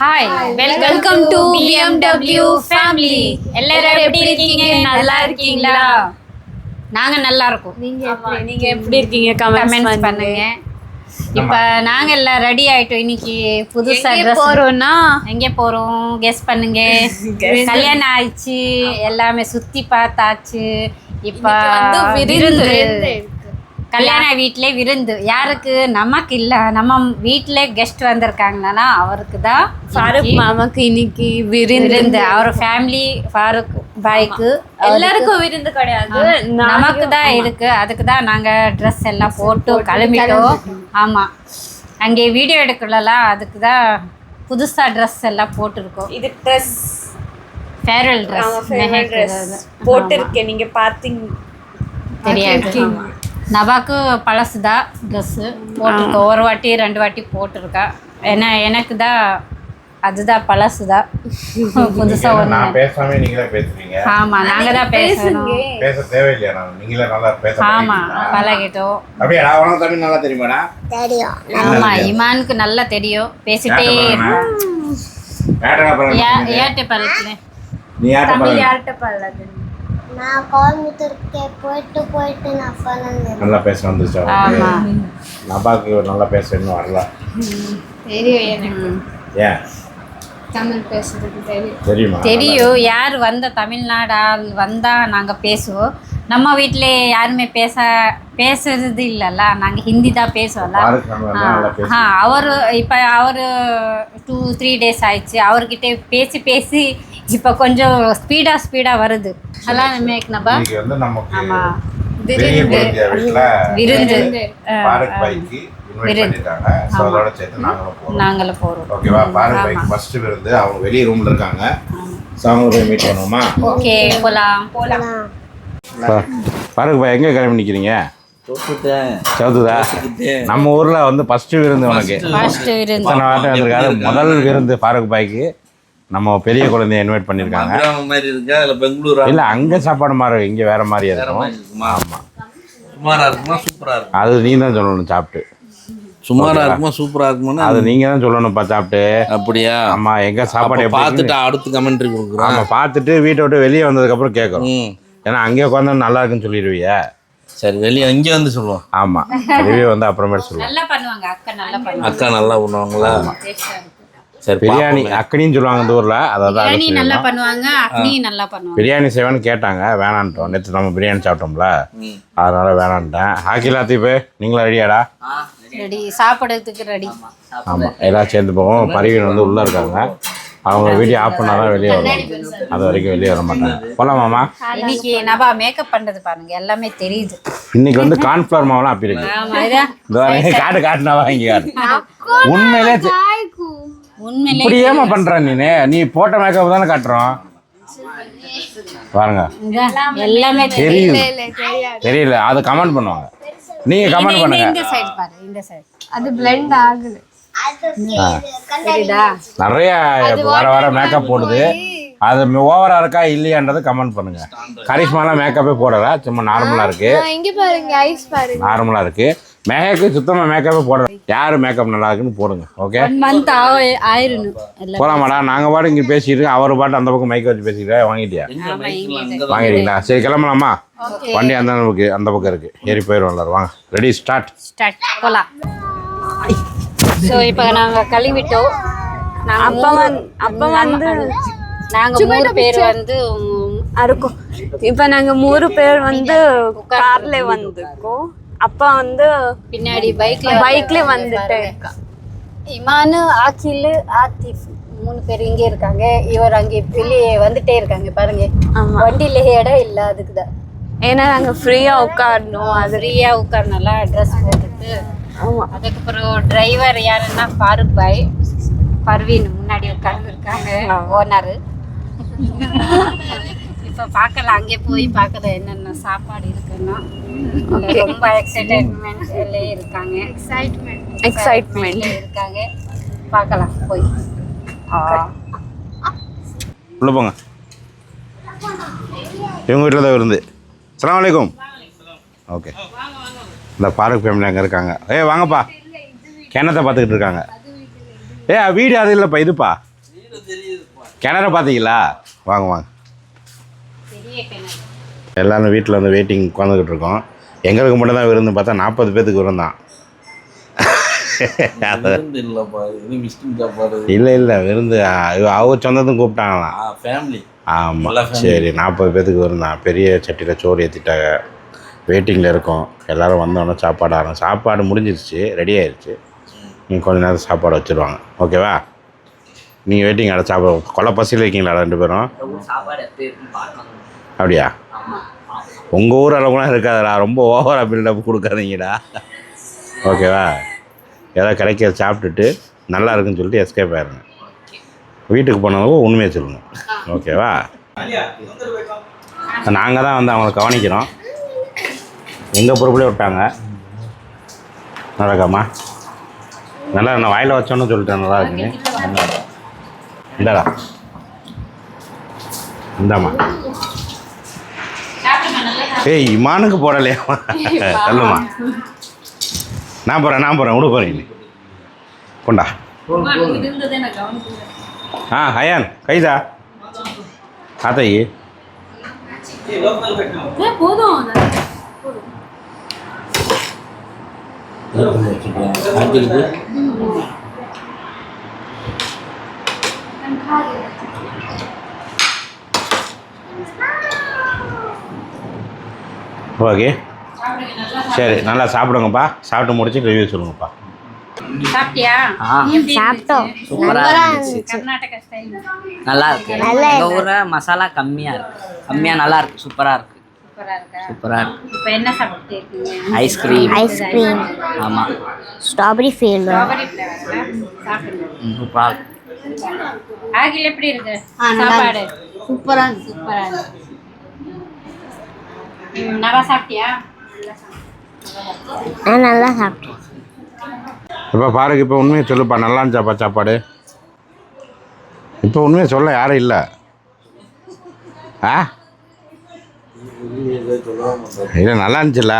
Hi welcome to BMW family எல்லாரும் எப்படி இருக்கீங்க? நல்லா இருக்கீங்களா? நாங்க நல்லா இருக்கோம். நீங்க எப்படி நீங்க எப்படி இருக்கீங்க? கமெண்ட்ஸ் பண்ணுங்க. இப்ப நாங்க எல்லாம் ரெடி ஆயிட்டோம். இன்னைக்கு புதுசா எங்க ட்ரெஸ் போறோம்னா? எங்க போறோம்? கெஸ் பண்ணுங்க. கல்யாணம் ஆயிடுச்சு. எல்லாமே சுத்தி பார்த்தாச்சு. இப்ப விருந்து. கல்யாண வீட்ல விருந்து. யாருக்கு? நமக்கு இல்ல. நம்ம வீட்ல கெஸ்ட் வந்திருக்காங்கன்னா அவருக்கு தான் ஃபாரூக் மாமாக்கு இன்னைக்கு விருந்து. அவர் ஃபேமிலி ஃபாரூக் பாய்க்கு. எல்லாருக்கும் விருந்து கிடையாது. நமக்கு தான் இருக்கு. அதுக்கு தான் நாங்க ட்ரெஸ் எல்லாம் போட்டு கிளம்பிட்டோம். ஆமா. அங்கே வீடியோ எடுக்கலாம் அதுக்கு தான் புதுசா ட்ரெஸ் எல்லாம் போட்டிருக்கோம். இது ட்ரெஸ் ஃபேர்வெல் ட்ரெஸ் போட்டிருக்கேன். நீங்க பாத்தீங்க தெரியாது. நபாக்கு பழசு தான் ட்ரெஸ்ஸு போட்டிருக்கோம் ஒரு வாட்டி ரெண்டு வாட்டி போட்டிருக்கா. ஏன்னா எனக்கு தான் அதுதான் பழசு தான் புதுசாக ஒன்று நான் பேசாம நீங்களே பேசுறீங்க ஆமாம் நாங்கள் தான் பேசணும். பேச தேவையில்லையா? நான் நீங்களே நல்லா பேச ஆமாம்? பழகிட்டோம். அப்படியா? உனக்கு தமிழ் நல்லா தெரியுமாடா ஆமா இமானுக்கு நல்லா தெரியும். பேசிட்டே ஏட்டா பழகு ஏ- ஏட்டு பழத்துல நீ யார்கிட்ட பல்லாது நான் கோயம்புத்தூருக்கு போயிட்டு போயிட்டு நான் பண்ணேன் நல்லா பேச வந்துச்சா ஆமா. நபாக்கு நல்லா பேச இன்னும் வரல. தெரியும் எனக்கு. ஏன் தமிழ் பேசுறது தெரியும். தெரியுமா? தெரியும். யார் வந்த தமிழ்நாடு ஆள் வந்தா நாங்க பேசுவோம். நம்ம வீட்ல யாருமே பேச பேசுறது இல்லைல்ல. நாங்க ஹிந்தி தான் பேசுவோம்ல. ஆ அவர் இப்போ அவர் டூ த்ரீ டேஸ் ஆயிடுச்சு. அவர்கிட்ட பேசி பேசி இப்போ கொஞ்சம் ஸ்பீடா ஸ்பீடா வருது. அதான் மேக் நபா இன்னைக்கு வந்து நமக்கு வீட்டுல விருந்து. பாரக் பைக்கு நாங்களும் போறோம். நாங்களும் போறோம். ஓகேவா பாரக் பைக் ஃபர்ஸ்ட் விருந்து. அவங்க வெளிய ரூம்ல இருக்காங்க. போய் மீட் பண்ணுவோமா? ஓகே போலாம். பாரக் பாய் எங்க கிளம்பி நிக்கிறீங்க? சவுத்துதா நம்ம ஊர்ல வந்து ஃபர்ஸ்ட் விருந்து உனக்கு. விருந்து. முதல் விருந்து ஃபாரூக் பாய்க்கு நம்ம பெரிய குழந்தைய இன்வைட் பண்ணியிருக்காங்க மாதிரி இருக்கா? இல்ல பெங்களூரா இல்ல அங்க சாப்பாடு மாதிரி இங்க வேற மாதிரி வேற இருக்கும். மாதிரி இருக்குமா சுமாரா இருக்குமா? சூப்பரா இருக்கும்? அது நீ தான் சொல்லணும் சாப்பிட்டு. சுமாரா இருக்குமா? சூப்பரா இருக்குமா அது நீங்க தான் சொல்லணும்ப்பா சாப்பிட்டு. அப்படியா? ஆமா எங்க சாப்பாடு பார்த்துட்டு அடுத்து கமெண்ட்ரி கொடுக்குறோம். ஆமா பார்த்துட்டு வீட்டை விட்டு வெளியே வந்ததுக்கு அப்புறம் கேட்கறோம். ம். ஏன்னா அங்கே உட்காந்து நல்லா இருக்குன்னு சொல்லிடுவீங்க சரி வெளியே இங்க வந்து சொல்லுவோம். ஆமா ரிவ்யூ வந்து அப்புறமேட்டு சொல்லுவோம். நல்லா பண்ணுவாங்க அக்கா நல்லா பண்ணுவாங்க அக்கா நல்லா பண்ணுவாங்களா? சரி பிரியாணி பாப்போமே. அக்கனின்னு சொல்லுவாங்க இந்த ஊர்ல. அதான் நல்லா பண்ணுவாங்க அக்னி நல்லா பண்ணுவாங்க. பிரியாணி செய்வேன்னு கேட்டாங்க வேணான்ட்டோம். நேற்று நம்ம பிரியாணி சாப்பிட்டோம்ல. அதனால வேணான்ட்டேன். ஹாக்கிலா தீபு நீங்களும் ரெடியாடா? ரெடி சாப்பிடுறதுக்கு ரெடி. ஆமாம் எல்லாம் சேர்ந்து போவோம். பரிவீன் வந்து உள்ளே இருக்காங்க. அவங்க வீடியோ ஆஃப் பண்ணால் தான் வெளியே வருவாங்க. அது வரைக்கும் வெளியே வர மாட்டாங்க. போலாமாம்மா இன்னைக்கு நபா மேக்கப் பண்றது பாருங்க எல்லாமே தெரியுது. இன்னைக்கு வந்து கார்ன்ஃப்ளவர் மாவுலாம் அப்படி இருக்கு. காட்டு காட்டுனாவா இங்கே உண்மையிலே உண்மையிலே இப்படி ஏமா பண்ற நீனு? நீ போட்ட மேக்கப் தானே காட்டுறோம். பாருங்க. எல்லாமே தெரியுது. தெரியல அது கமெண்ட் பண்ணுவாங்க. நீங்க கமெண்ட் பண்ணுங்க. இந்த சைடு பாரு இந்த சைடு அது பிளெண்ட் ஆகுது. தெரியுதா? நிறைய வர வர மேக்கப் போடுது. அது ஓவரா இருக்கா இல்லையான்றதை கமெண்ட் பண்ணுங்க. கரிஷ்மாலாம் மேக்கப்பே போடல சும்மா நார்மலா இருக்கு. இங்க பாருங்க ஐஸ் பாருங்க. நார்மலா இருக்கு. மேகக்கு சுத்தமா மேக்கப்பே போடல யாரு மேக்கப் நல்லா இருக்குன்னு போடுங்க ஓகே மந்த் ஆயிரணும் எல்லாம் போலாமாடா நாங்க பாட்டு இங்க பேசிட்டு அவர் பாட்டு அந்த பக்கம் மைக்க வச்சு பேசிக்கிட்டா வாங்கிட்டியா? வாங்கிட்டீங்களா? சரி கிளம்பலாமா? வண்டி அந்த பக்கம் அந்த பக்கம் இருக்கு. ஏறி போயிடுவோம் எல்லாரும். வாங்க ரெடி ஸ்டார்ட் ஸ்டார்ட் போலாம். ஸோ இப்போ நாங்க கழுவிட்டோம் அப்ப அப்ப வந்து நாங்க மூணு பேர் வந்து இருக்கும் இப்ப நாங்க மூணு பேர் வந்து கார்ல வந்திருக்கோம் அப்பா வந்து பின்னாடி பைக்ல பைக்ல வந்துட்டு இருக்கா? இமானு ஆக்கில் ஆத்திஃப் மூணு பேர் இங்கே இருக்காங்க. இவர் அங்கே வெளியே வந்துட்டே இருக்காங்க பாருங்க. வண்டியில இடம் இல்லை அதுக்கு தான் ஏன்னா நாங்க ஃப்ரீயா உட்காரணும். அது ஃப்ரீயா உட்கார் நல்லா ட்ரெஸ் போட்டுட்டு. ஆமா. அதுக்கப்புறம் டிரைவர் யாருன்னா ஃபாரூக் பாய் பர்வீன் முன்னாடி உட்கார்ந்து இருக்காங்க ஓனரு இப்போ பார்க்கலாம் அங்கே போய் பார்க்கலாம் என்னென்ன சாப்பாடு இருக்குன்னா. ரொம்ப எக்ஸைட்மெண்ட்ல இருக்காங்க. எக்ஸைட்மெண்ட் எக்ஸைட்மெண்ட் இருக்காங்க. பார்க்கலாம் போய். உள்ள போங்க. இவங்க வீட்டில் தான் இருந்து. அஸ்ஸலாமு அலைக்கும். ஓகே இந்த பாரக் ஃபேமிலி அங்கே இருக்காங்க. ஏய் வாங்கப்பா. கிணத்தை பார்த்துக்கிட்டு இருக்காங்க. ஏ வீடு அது இல்லைப்பா இதுப்பா. கிணற பார்த்தீங்களா வாங்க வாங்க. எல்லாரும் வீட்டில் வந்து வெயிட்டிங் உட்காந்துக்கிட்டு இருக்கோம். எங்களுக்கு மட்டும் தான் விருந்து பார்த்தா நாற்பது பேத்துக்கு விருந்தான் இல்லை இல்லை விருந்து அவங்க சொந்ததும் கூப்பிட்டாங்களாம். ஃபேமிலி ஆமாம். சரி நாற்பது பேத்துக்கு விருந்தான் பெரிய சட்டியில் சோறு ஏற்றிட்டாங்க வெயிட்டிங்கில் இருக்கோம். எல்லோரும் வந்தோடனே சாப்பாடு ஆரம்பம் சாப்பாடு முடிஞ்சிருச்சு ரெடி ஆயிடுச்சு நீங்கள் கொஞ்ச நேரம் சாப்பாடு வச்சுருவாங்க. ஓகேவா நீங்கள் வெயிட்டிங் அட சாப்பாடு கொலை பசியில் இருக்கீங்களா ரெண்டு பேரும்? அப்படியா? உங்கள் ஊர் அளவுக்குலாம் இருக்காதுடா. ரொம்ப ஓவராக பில்டப் கொடுக்காதீங்கடா. ஓகேவா? ஏதாவது கிடைக்கிறத சாப்பிட்டுட்டு நல்லா இருக்குன்னு சொல்லிட்டு எஸ்கேப் ஆயிருங்க. வீட்டுக்கு போனவங்க உண்மையை சொல்லுங்கள் ஓகேவா? நாங்கள் தான் வந்து அவங்கள கவனிக்கிறோம். எங்கள் பொறுப்புலேயே விட்டாங்க. நடக்காமா? நல்லா நான் வாயில் வச்சோன்னு சொல்லிட்டேன் நல்லா இருக்குங்க. இந்தாடா. இந்தாம்மா ஏய் இமானுக்கு போடலையாம்மா சொல்லுமா நான் போகிறேன் நான் போகிறேன் விடு போகிறேன் கொண்டா ஆ ஹயான் கைதா. ஆத்தாயி. போதும். ஓகே. சரி நல்லா சாப்பிடுங்கப்பா. சாப்பிட்டு முடிச்சு ரிவ்யூ சொல்லுங்கப்பா. சாப்பிட்டியா? சாப்பிட்டோம். நல்லா இருக்கு. எங்க ஊர்ல மசாலா கம்மியா இருக்கு. கம்மியா நல்லா இருக்கு. சூப்பரா இருக்கு. சூப்பரா இருக்கா? இப்போ என்ன சாப்பிட்டு இருக்கீங்க? ஐஸ்கிரீம் ஐஸ்கிரீம் ஆமா. ஸ்ட்ராபெரி ஆகில் எப்படி இருக்கு? சாப்பாடு? சூப்பரா சூப்பரா இருக்கு ம், நல்லா சாப்பிட்டியா? நான் நல்லா சாப்பிட்டேன். இப்போ பாருங்க இப்போ உண்மையை சொல்லுப்பா நல்லா இருந்துச்சாப்பா சாப்பாடு? இப்போ உண்மையை சொல்ல யாரும் இல்லை. ஆ? இல்லை நல்லா இருந்துச்சுல்ல?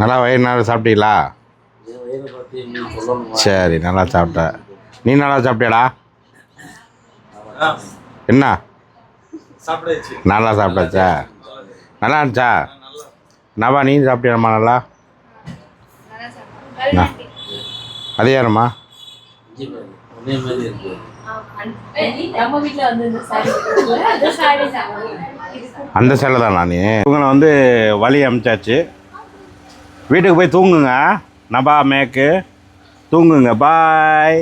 நல்லா வயிறு நல்லா சாப்பிட்டீங்களா? சரி நல்லா சாப்பிட்ட. நீ நல்லா சாப்பிட்டியாடா? என்ன? நல்லா சாப்பிட்டாச்சா? நல்லா இருந்துச்சா? நவா நீ சாப்பிட்டியாம்மா நல்லா? அது யாரும்மா? ஒரே மாதிரி இருக்கு நம்ம வீட்டில் வந்து இந்த சாரி அந்த சாரி தான் அந்த சேலை தான் நான் இவங்களை வந்து வழி அமிச்சாச்சு. வீட்டுக்கு போய் தூங்குங்க. நபா மேக்கு. தூங்குங்க. பாய்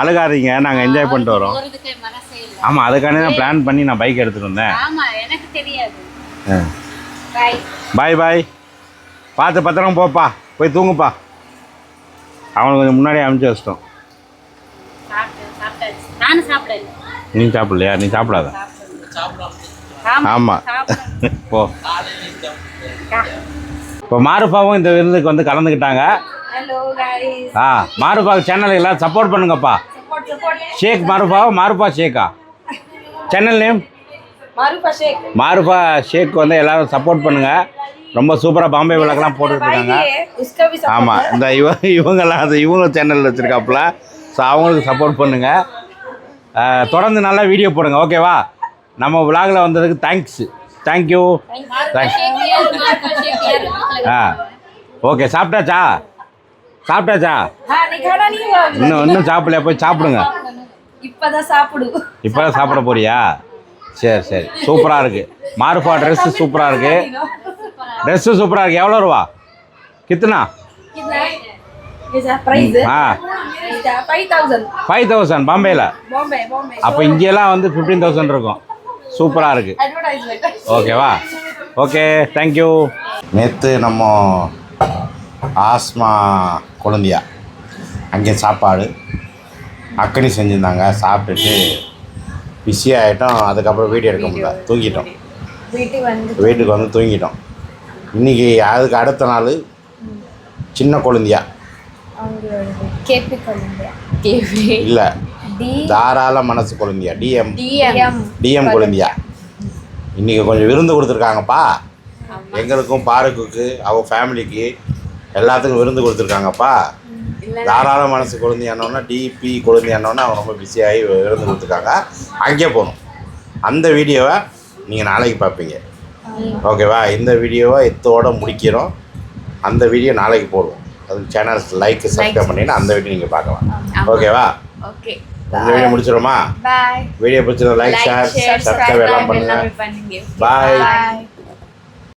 அழுகாதீங்க. நாங்கள் என்ஜாய் பண்ணிட்டு வரோம். ஆமாம் அதுக்காண்டி தான் பிளான் பண்ணி நான் பைக் எடுத்துகிட்டு வந்தேன். பாய் பாய் பார்த்து பத்திரம் போப்பா. போய் தூங்குப்பா. அவனுக்கு கொஞ்சம் முன்னாடியே அனுப்பிச்சி வச்சிட்டோம். நீ சாப்பிடலையா? நீ சாப்பிடாத. ஆமாம் போ. இப்போ மாருப்பாவும் இந்த விருந்துக்கு வந்து கலந்துக்கிட்டாங்க. ஆ மாருபா சேனல் எல்லாம் சப்போர்ட் பண்ணுங்கப்பா. ஷேக் மாருபாவா? மாருபா ஷேக்கா சேனல் நேம் மாருஃபா ஷேக். வந்து எல்லாரும் சப்போர்ட் பண்ணுங்க. ரொம்ப சூப்பராக பாம்பே விளக்கெல்லாம் போட்டுட்டு ஆமாம் இந்த இவ இவங்கெல்லாம் அந்த இவங்க சேனலில் வச்சுருக்காப்புல. ஸோ அவங்களுக்கு சப்போர்ட் பண்ணுங்கள் தொடர்ந்து நல்லா வீடியோ போடுங்க ஓகேவா நம்ம விலாகில் வந்ததுக்கு தேங்க்ஸ் தேங்க்யூ தேங்க்ஸ் ஆ ஓகே சாப்பிட்டாச்சா? சாப்பிட்டாச்சா? இன்னும் இன்னும் சாப்பிடல போய் சாப்பிடுங்க. இப்போதான் சாப்பிடு. இப்போதான் சாப்பிட போறியா? சரி சரி. சூப்பராக இருக்குது மாருஃபா ட்ரெஸ்ஸு சூப்பராக இருக்குது ட்ரெஸ்ஸு சூப்பராக இருக்குது எவ்வளோ ரூபா? கித்துனா? ஆ. 5000 ஃபைவ் தௌசண்ட் பாம்பேயில் பாம்பே பாம்பே. அப்போ இங்கெல்லாம் வந்து ஃபிஃப்டீன் தௌசண்ட் இருக்கும். சூப்பராக இருக்குது ஓகேவா ஓகே தேங்க்யூ நேற்று நம்ம ஆஸ்மா கொழுந்தியா அங்கே சாப்பாடு. அக்கனி செஞ்சுருந்தாங்க. சாப்பிட்டுட்டு பிஸி ஆகிட்டோம் அதுக்கப்புறம் வீடியோ எடுக்க முடியல. தூங்கிட்டோம். வீட்டுக்கு வந்து வீட்டுக்கு வந்து தூங்கிட்டோம். இன்றைக்கி அதுக்கு அடுத்த நாள் சின்ன கொழுந்தியா? இல்லை. டி தாராள மனசு கொழுந்தியா? டிஎம் டிஎம் டிஎம் கொழுந்தியா? இன்றைக்கி கொஞ்சம் விருந்து கொடுத்துருக்காங்கப்பா. எங்களுக்கும் பாருக்குக்கு அவங்க ஃபேமிலிக்கு எல்லாத்துக்கும் விருந்து கொடுத்துருக்காங்கப்பா. தாராள மனசு குழந்தையானோன்னா டிபி குழந்தையானோன்னா அவன் ரொம்ப பிஸியாகி இருந்து கொடுத்துருக்காங்க. அங்கே போகணும். அந்த வீடியோவை நீங்கள் நாளைக்கு பார்ப்பீங்க. ஓகேவா இந்த வீடியோவை இத்தோட முடிக்கிறோம். அந்த வீடியோ நாளைக்கு போடுவோம். அது சேனல் லைக் சப்ஸ்கிரைப் பண்ணிங்கன்னா அந்த வீடியோ நீங்கள் பார்க்கலாம். ஓகேவா ஓகே இந்த வீடியோ முடிச்சிடுமா வீடியோ பிடிச்சிருந்தா லைக் ஷேர் சப்ஸ்கிரைப் எல்லாம் பண்ணுங்க. பாய்